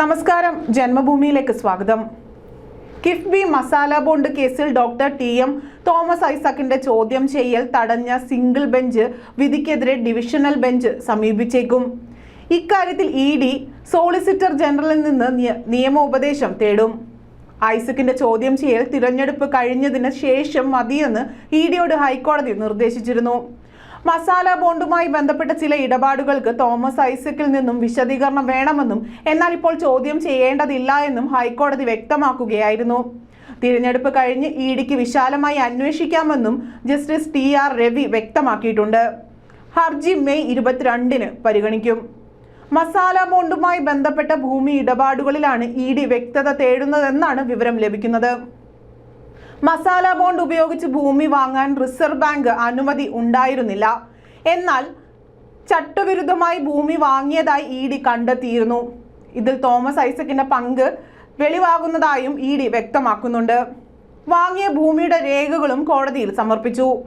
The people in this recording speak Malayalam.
നമസ്കാരം. ജന്മഭൂമിയിലേക്ക് സ്വാഗതം. കിഫ്ബി മസാല ബോണ്ട് കേസിൽ ഡോക്ടർ ടി എം തോമസ് ഐസക്കിന്റെ ചോദ്യം ചെയ്യൽ തടഞ്ഞ സിംഗിൾ ബെഞ്ച് വിധിക്കെതിരെ ഡിവിഷണൽ ബെഞ്ച് സമീപിച്ചേക്കും. ഇക്കാര്യത്തിൽ ഇ ഡി സോളിസിറ്റർ ജനറലിൽ നിന്ന് നിയമോപദേശം തേടും. ഐസക്കിന്റെ ചോദ്യം ചെയ്യൽ തിരഞ്ഞെടുപ്പ് കഴിഞ്ഞതിന് ശേഷം മതിയെന്ന് ഇ ഡിയോട് ഹൈക്കോടതി നിർദ്ദേശിച്ചിരുന്നു. മസാല ബോണ്ടുമായി ബന്ധപ്പെട്ട ചില ഇടപാടുകൾക്ക് തോമസ് ഐസക്കിൽ നിന്നും വിശദീകരണം വേണമെന്നും എന്നാൽ ഇപ്പോൾ ചോദ്യം ചെയ്യേണ്ടതില്ല എന്നും ഹൈക്കോടതി വ്യക്തമാക്കുകയായിരുന്നു. തിരഞ്ഞെടുപ്പ് കഴിഞ്ഞ് ഇ ഡിക്ക് വിശാലമായി അന്വേഷിക്കാമെന്നും ജസ്റ്റിസ് ടി ആർ രവി വ്യക്തമാക്കിയിട്ടുണ്ട്. ഹർജി മെയ് ഇരുപത്തിരണ്ടിന് പരിഗണിക്കും. മസാല ബോണ്ടുമായി ബന്ധപ്പെട്ട ഭൂമി ഇടപാടുകളിലാണ് ഇ ഡി വ്യക്തത തേടുന്നതെന്നാണ് വിവരം ലഭിക്കുന്നത്. മസാല ബോണ്ട് ഉപയോഗിച്ച് ഭൂമി വാങ്ങാൻ റിസർവ് ബാങ്ക് അനുമതി ഉണ്ടായിരുന്നില്ല. എന്നാൽ ചട്ടവിരുദ്ധമായി ഭൂമി വാങ്ങിയതായി ഇ ഡി കണ്ടെത്തിയിരുന്നു. ഇതിൽ തോമസ് ഐസക്കിന്റെ പങ്ക് വെളിവാകുന്നതായും ഇ ഡി വ്യക്തമാക്കുന്നുണ്ട്. വാങ്ങിയ ഭൂമിയുടെ രേഖകളും കോടതിയിൽ സമർപ്പിച്ചു.